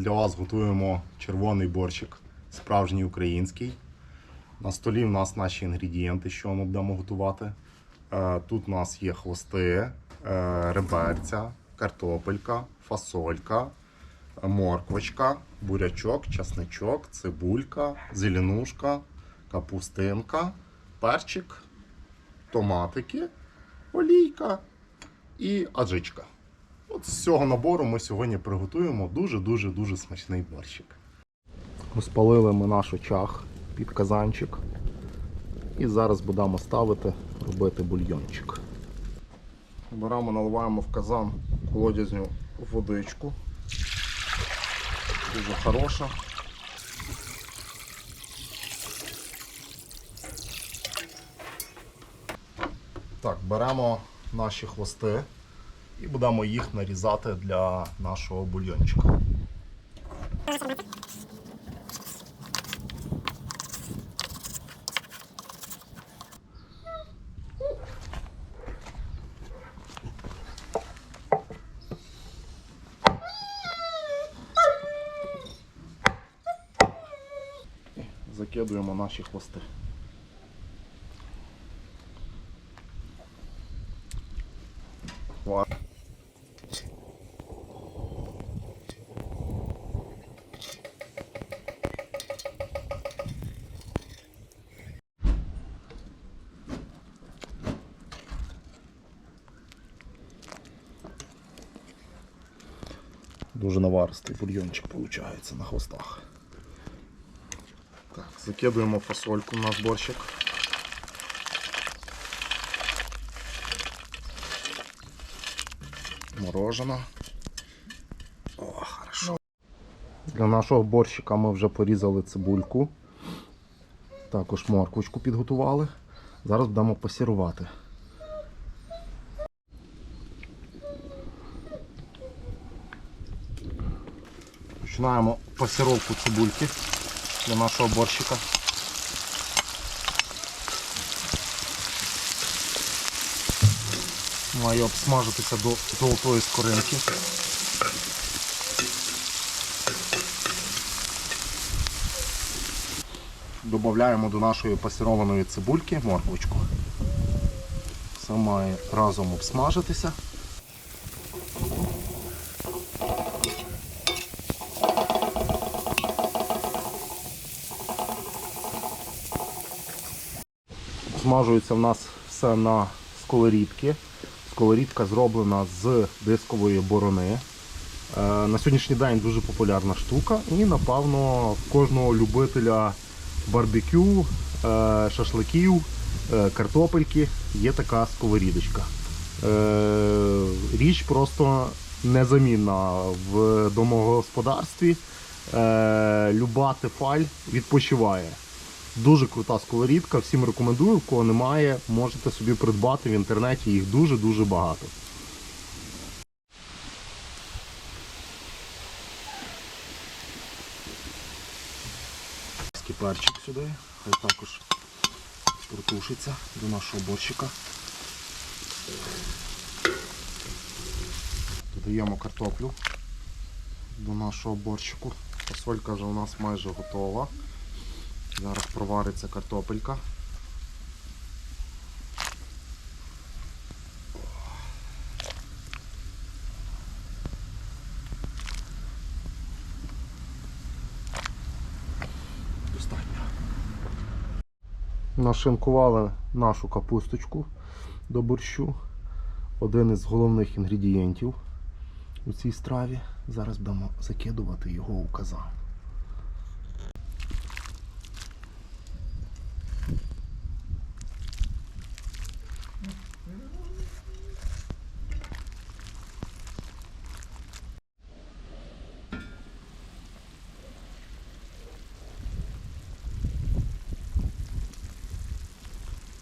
Для вас готуємо червоний борщик, справжній український. На столі в нас наші інгредієнти, що ми будемо готувати. Е, Тут у нас є хвости, е, реберця, картопелька, фасолька, морквочка, бурячок, часничок, цибулька, зеленушка, капустинка, перчик, томатики, олійка і аджичка. От з цього набору ми сьогодні приготуємо дуже-дуже дуже смачний борщик. Розпалили ми наш очаг під казанчик. І зараз будемо ставити робити бульйончик. Беремо, наливаємо в казан колодязню водичку. Дуже хороша. Так, беремо наші хвости і будемо їх нарізати для нашого бульйончика. Закидуємо наші хвости. Дуже наваристий бульйончик виходить на хвостах. Так, закидуємо фасольку в наш борщик. Морожена. О, хорошо. Для нашого борщика ми вже порізали цибульку. Також морквочку підготували. Зараз будемо пасірувати. Починаємо пасіровку цибульки для нашого борщика. Має обсмажитися до золотої скоринки. Додаємо до нашої пасірованої цибульки морквочку. Все має разом обсмажитися. Смажується в нас все на сковорідки. Сковорідка зроблена з дискової борони. Е, На сьогоднішній день дуже популярна штука і, напевно, кожного любителя барбекю, е, шашликів, е, картопельки є така сковорідочка. Річ просто незамінна в домогосподарстві. Люба тефаль відпочиває. Дуже крута сковорідка, всім рекомендую. В кого немає, можете собі придбати в інтернеті, їх дуже-дуже багато. Перчик сюди, хай також протушиться до нашого борщика. Додаємо картоплю до нашого борщику. Фасолька вже у нас майже готова. Зараз провариться картопелька. Нашинкували нашу капусточку до борщу. Один із головних інгредієнтів у цій страві. Зараз будемо закидувати його у казан.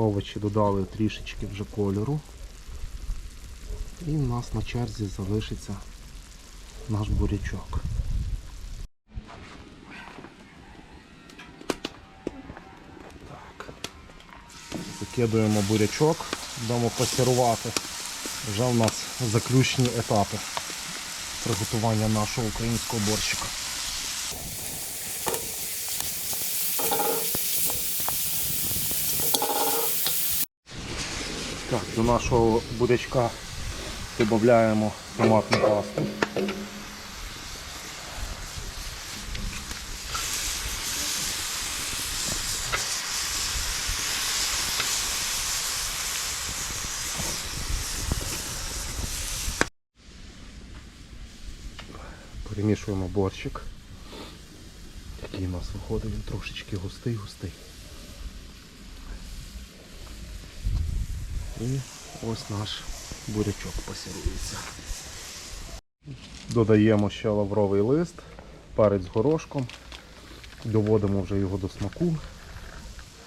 Овочі додали трішечки вже кольору. І в нас на черзі залишиться наш бурячок. Так. Закидуємо бурячок, будемо пасірувати. Вже в нас заключні етапи. приготування нашого українського борщика. Так, до нашого бурячка додаємо томатну пасту. Перемішуємо борщик. Такий у нас виходить, він трошечки густий-густий. І ось наш бурячок пасірується. Додаємо ще лавровий лист, перець з горошком, доводимо вже його до смаку.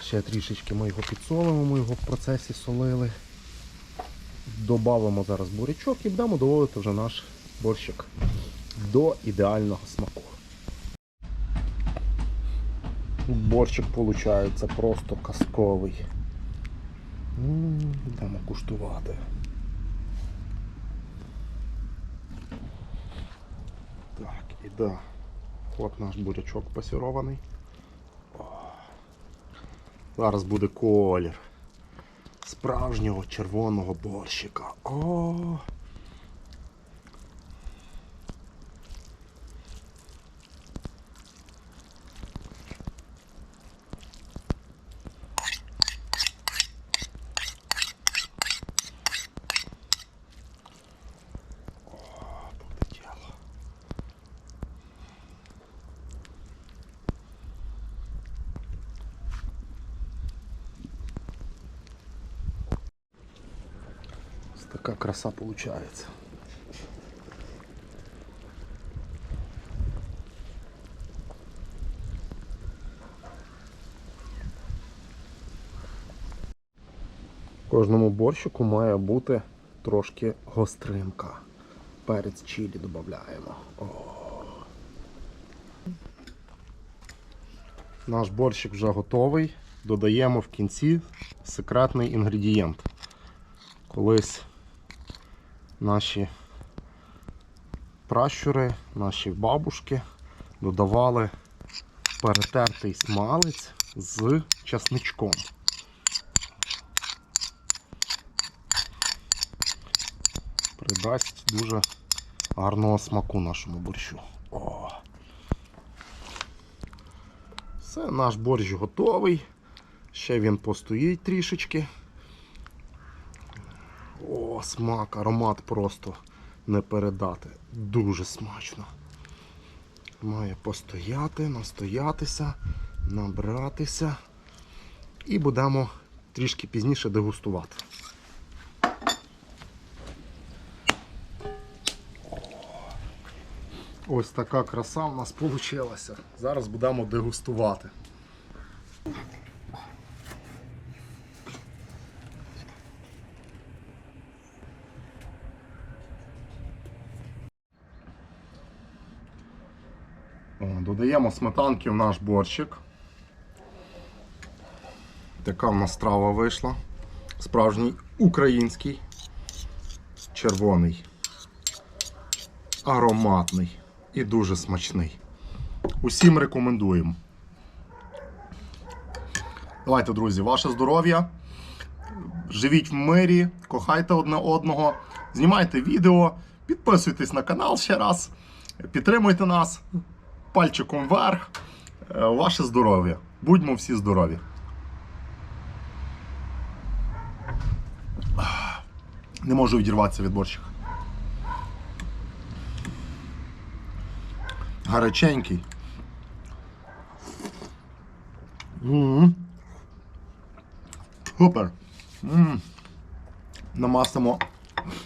Ще трішечки ми його підсолимо, ми його в процесі солили. Добавимо зараз бурячок і будемо доводити вже наш борщик до ідеального смаку. Борщик виходить просто казковий. М, Будемо куштувати. Так, і да. От наш бурячок пасірований. О. Зараз буде колір справжнього червоного борщика. О, така краса получается. Кожному борщику має бути трошки гостринка. Перець чилі додаємо. Наш борщик вже готовий. Додаємо в кінці секретний інгредієнт. Колись наші пращури, наші бабушки додавали перетертий смалець з часничком. Придасть дуже гарного смаку нашому борщу. О. Все, наш борщ готовий. Ще він постоїть трішечки. О, смак, аромат просто не передати. Дуже смачно. Має постояти, настоятися, набратися. І будемо трішки пізніше дегустувати. Ось така краса в нас вийшла. Зараз будемо дегустувати. Додаємо сметанки в наш борщик. Така в нас страва вийшла. Справжній український, червоний, ароматний і дуже смачний. Усім рекомендуємо. Давайте, друзі, ваше здоров'я. Живіть в мирі, кохайте одне одного, знімайте відео, підписуйтесь на канал ще раз, підтримуйте нас пальчиком вверх. Е, Ваше здоров'я. Будьмо всі здорові. Не можу відірватися від борщика. Гаряченький. Супер. М. Намастимо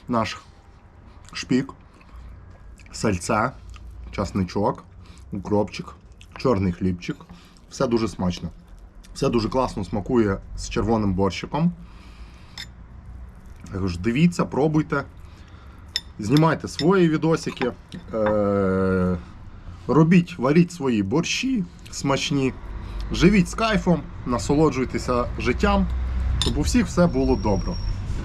наш шпік, сальце, часничок, укропчик, чорний хлібчик. Все дуже смачно. Все дуже класно смакує з червоним борщиком. Кажу, Дивіться, пробуйте. Знімайте свої відосики. Е- робіть, варіть свої борщі смачні. Живіть з кайфом, насолоджуйтеся життям, щоб у всіх все було добре.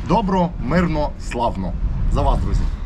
Добро, мирно, славно. За вас, друзі!